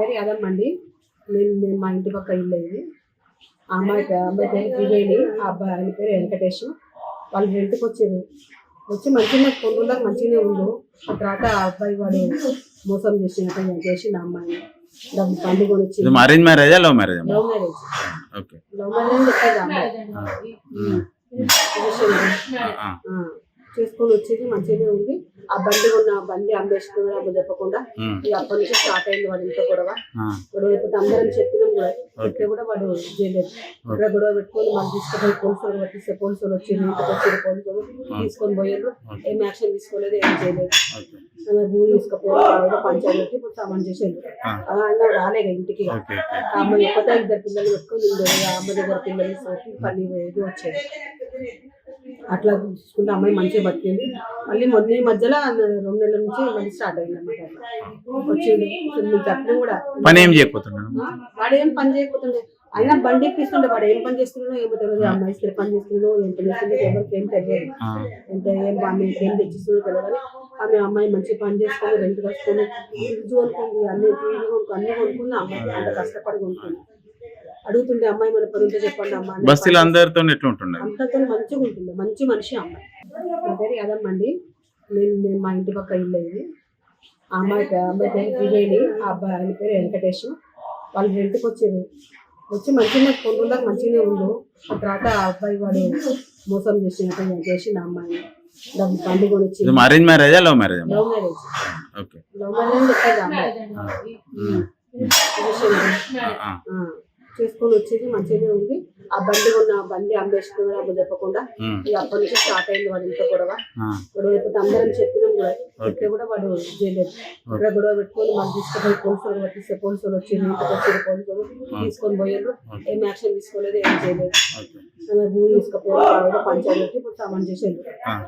పేరు యాదమ్మ అండి నేను నేను మా ఇంటి పక్క ఇల్లు ఇది ఆ అమ్మాయి అమ్మాయి పేరు త్రివేణి ఆ అబ్బాయి ఆయన పేరు వెంకటేష్ వాళ్ళు రెంట్కి వచ్చారు వచ్చి మంచిగా కొన్ని రోజులకు మంచిగానే ఉండు ఆ తర్వాత ఆ అబ్బాయి వాడు మోసం చేసినట్టు చేసి నా అమ్మాయి డబ్బు బండి కొనిచ్చి ఇది అరేంజ్ మ్యారేజా love marriage love marriage okay love marriage చెప్పేది అమ్మాయి చేసుకొని వచ్చేది మంచిగానే ఉంది ఆ బండి ఉన్న బండి అమ్మేసుకుని అప్పుడు చెప్పకుండా ఇక అప్పటి నుంచి స్టార్ట్ అయింది వాడి ఇంట్లో గొడవ. గొడవ అందరం చెప్పినాం కూడా చెప్తే కూడా వాడు చేయలేదు. ఇక్కడ గొడవ పెట్టుకొని మనం తీసుకుపోయి పోలీసులు పట్టిస్తే పోలీసులు వచ్చి ఇంటికి వచ్చి పోలీసులు తీసుకొని పోయారు ఏం యాక్షన్ తీసుకోలేదు ఏం చేయలేదు. భూమి తీసుకుపోయారు పంచాయతీ ఇప్పుడు సామాన్ చేసేది. రాలేదు ఇంటికి. అమ్మాయి ఒక్కతే ఇద్దరు పిల్లలు పెట్టుకొని అమ్మ దగ్గర పిల్లలు పని పోయేది వచ్చేది. అట్లా చూసుకుంటే అమ్మాయి మంచిగా బతికింది. మళ్ళీ మొన్న ఈ మధ్యలో రెండు నెలల నుంచి మళ్ళీ స్టార్ట్ అయింది అనమాట వచ్చింది చెప్పిన కూడా పని ఏం చేయకపోతున్నాను వాడు ఏం పని చేయకపోతుండే. అయినా బండి ఎక్కిస్తుండే. వాడు ఏం పని చేస్తున్నాడో ఏమో తెలియదు అమ్మాయి ఇస్తే పని చేస్తున్నాడో ఏం పని చేస్తుండో ఎవరికి ఏం తెలియదు. ఎంత ఏం ఆమె ఏం తెచ్చిస్తుందో తెలియదు ఆమె అమ్మాయి మంచి పని చేసుకొని రెంట్ కట్టుకొని ఫ్రిడ్జ్ కొనుక్కుంది అన్ని టీవీ కొనుక్కు అన్ని కొనుక్కుంది. అమ్మాయి అంత కష్టపడి కొనుక్కుంది. అడుగుతుండే అమ్మాయి మన పని ఉంటే చెప్పండి అమ్మ అని. బస్తీలో అందరితో ఎట్లా ఉంటున్నారు అంతతో మంచిగా ఉంటుంది మంచి మనిషి అమ్మాయి నా పేరు నేను నేను మా ఇంటి పక్క ఇల్లు ఇది. ఆ అమ్మాయి అమ్మాయి పేరు త్రివేణి ఆ అబ్బాయి ఆయన పేరు వెంకటేష్. వాళ్ళు రెంట్కి వచ్చారు. వచ్చి మంచిగా కొన్ని రోజులకు మంచిగానే ఉండు. ఆ తర్వాత ఆ అబ్బాయి వాడు మోసం చేసినట్టు చేసి నా అమ్మాయి డబ్బు బండి కొనిచ్చి. ఇది అరేంజ్ మ్యారేజా love marriage love marriage okay love marriage చెప్పేది అమ్మాయి. ఆ, ఆ, చేసుకొని వచ్చేది మంచిగానే ఉంది. ఆ బండి ఉన్న బండి అమ్మేసుకుని అప్పుడు చెప్పకుండా ఇక అప్పటి నుంచి స్టార్ట్ అయింది వాడి ఇంట్లో గొడవ. గొడవ అందరం చెప్పినాం కూడా చెప్తే కూడా వాడు చేయలేదు. ఇక్కడ గొడవ పెట్టుకొని మనం తీసుకుపోయి పోలీసులు పట్టిస్తే పోలీసులు వచ్చి ఇంటికి వచ్చి పోలీసులు తీసుకొని పోయారు ఏం యాక్షన్ తీసుకోలేదు ఏం చేయలేదు. భూమి తీసుకుపోయారు పంచాయతీ ఇప్పుడు సామాన్ చేసేది.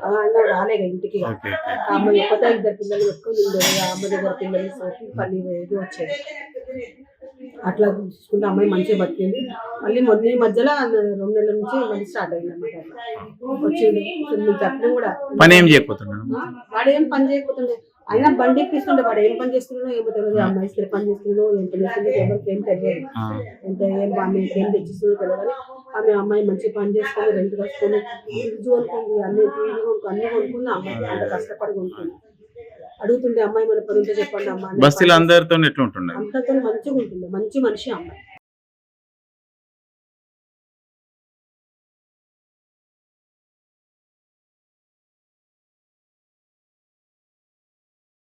అలా అయినా రాలేదు ఇంటికి అమ్మాయి ఒక్కతే ఇద్దరు పిల్లలు పెట్టుకొని అమ్మ దగ్గర పిల్లలు పని పోయేది వచ్చేది. అట్లా చూసుకుంటే అమ్మాయి మంచిగా బతికింది. మళ్ళీ మొన్న మధ్యలో రెండు నెలల నుంచి మళ్ళీ స్టార్ట్ అయింది అనమాట వచ్చింది చెప్పిన కూడా పని ఏం చేయకపోతున్నాను వాడు ఏం పని చేయకపోతుండే. అయినా బండి ఎక్కిస్తుండే. వాడు ఏం పని చేస్తున్నాడో ఏమో తెలియదు అమ్మాయి ఇస్తే పని చేస్తున్నాడో ఏం పని చేస్తుండో ఎవరికి ఏం తెలియదు. ఎంత ఏం ఆమె ఏం తెచ్చిస్తుందో తెలియదు ఆమె అమ్మాయి మంచి పని చేసుకొని రెంట్ కట్టుకొని ఫ్రిడ్జ్ కొనుక్కుంది అన్ని టీవీ కొనుక్కు అన్ని కొనుక్కుంది అమ్మాయి అంత కష్టపడి కొనుక్కుంది. అడుగుతుండే అమ్మాయి మన పని ఉంటే చెప్పండి అమ్మ అని. బస్తీలో అందరితో ఎట్లా ఉంటున్నారు అంతతో మంచిగా ఉంటుంది మంచి మనిషి అమ్మాయి